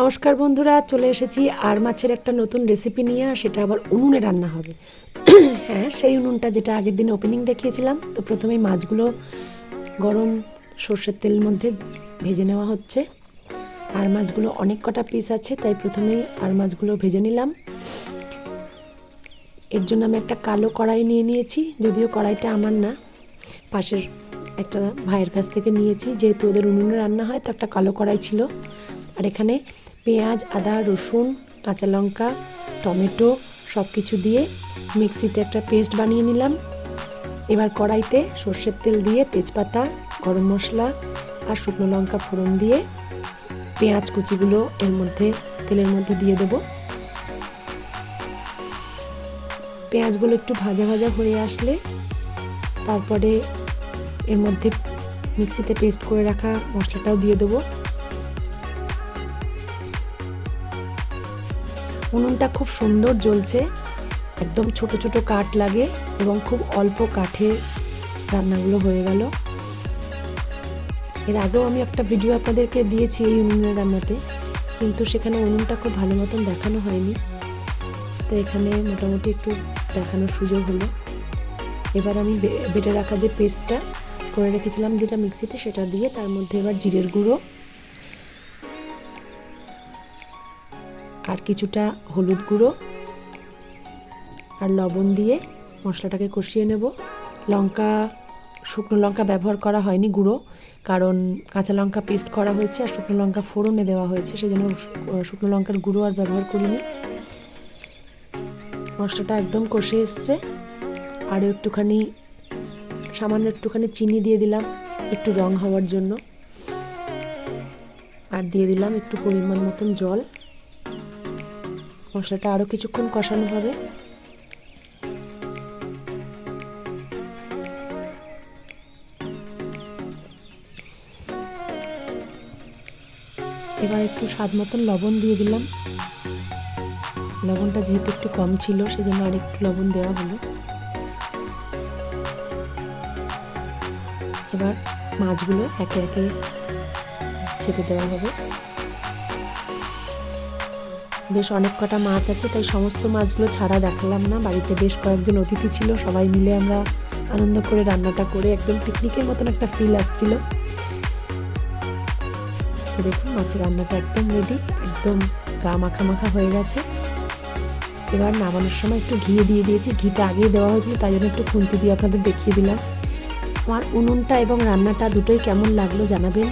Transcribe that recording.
নমস্কার বন্ধুরা, চলে এসেছি আর মাছের একটা নতুন রেসিপি নিয়ে, সেটা আবার উনুনে রান্না হবে। হ্যাঁ সেই উনুনটা যেটা আগের দিন ওপেনিং দেখিয়েছিলাম, তো প্রথমে মাছগুলো গরম সর্ষের তেল মধ্যে ভেজে নেওয়া হচ্ছে। আর মাছগুলো অনেক কটা পিস আছে, তাই প্রথমেই আর মাছগুলো ভেজে নিলাম। এর জন্য আমি একটা কালো কড়াই নিয়ে নিয়েছি, যদিও কড়াইটা আমার না, পাশের একটা ভাইয়ের কাছ থেকে নিয়েছি, যেহেতু ওদের উনুনে রান্না হয়, তো একটা কালো কড়াই ছিল। আর এখানে পেঁয়াজ, আদা, রসুন, কাঁচা লঙ্কা, টমেটো সব কিছু দিয়ে মিক্সিতে একটা পেস্ট বানিয়ে নিলাম। এবার কড়াইতে সর্ষের তেল দিয়ে তেজপাতা, গরম মশলা আর শুকনো লঙ্কা ফোড়ন দিয়ে পেঁয়াজ কুচিগুলো এর মধ্যে, তেলের মধ্যে দিয়ে দেব। পেঁয়াজগুলো একটু ভাজা ভাজা হয়ে আসলে তারপরে এর মধ্যে মিক্সিতে পেস্ট করে রাখা মশলাটাও দিয়ে দেবো। উনুনটা খুব সুন্দর জ্বলছে। একদম ছোট ছোট কাঠ লাগে এবং খুব অল্প কাঠে রান্নাগুলো হয়ে গেল। এর আগেও আমি একটা ভিডিও আপনাদেরকে দিয়েছি এই উনুনের রান্নাতে, কিন্তু সেখানে উনুনটা খুব ভালো মতন দেখানো হয়নি। তো এখানে মোটামুটি একটু দেখানোর সুযোগ হলো। এবার আমি বেটে রাখা যে পেস্টটা করে রেখেছিলাম যেটা মিক্সিতে সেটা দিয়ে তার মধ্যে এবার জিরের গুঁড়ো আর কিছুটা হলুদ গুঁড়ো আর লবণ দিয়ে মশলাটাকে কষিয়ে নেব। লঙ্কা, শুকনো লঙ্কা ব্যবহার করা হয়নি গুঁড়ো, কারণ কাঁচা লঙ্কা পেস্ট করা হয়েছে আর শুকনো লঙ্কা ফোড়নে দেওয়া হয়েছে, সেজন্য শুকনো লঙ্কার গুঁড়ো আর ব্যবহার করিনি। মশলাটা একদম কষে এসছে। আর একটুখানি, সামান্য একটুখানি চিনি দিয়ে দিলাম, একটু রং হওয়ার জন্য। আর দিয়ে দিলাম একটু পরিমাণ মতন জল। মশলাটা আরও কিছুক্ষণ কষানো হবে। এবার একটু স্বাদ মতন লবণ দিয়ে দিলাম। লবণটা যেহেতু একটু কম ছিল, সেজন্য আর একটু লবণ দেওয়া হলো। এবার মাছগুলো একে একে ছেপে দেওয়া হবে। বেশ অনেক কটা মাছ আছে, তাই সমস্ত মাছগুলো ছাড়া দেখালাম না। বাড়িতে বেশ কয়েকজন অতিথি ছিল, সবাই মিলে আমরা আনন্দ করে রান্নাটা করে একদম পিকনিকের মতন একটা ফিল আসছিল। দেখুন মাছের রান্নাটা একদম রেডি একদম গা মাখা মাখা হয়ে গেছে। এবার নামানোর সময় একটু ঘি দিয়ে দিয়েছি, ঘিটা আগেই দেওয়া হয়েছিল, তাই জন্য একটু খুন্তি দিয়ে আপনাদের দেখিয়ে দিলাম। আমার উনুনটা এবং রান্নাটা দুটোই কেমন লাগল জানাবেন।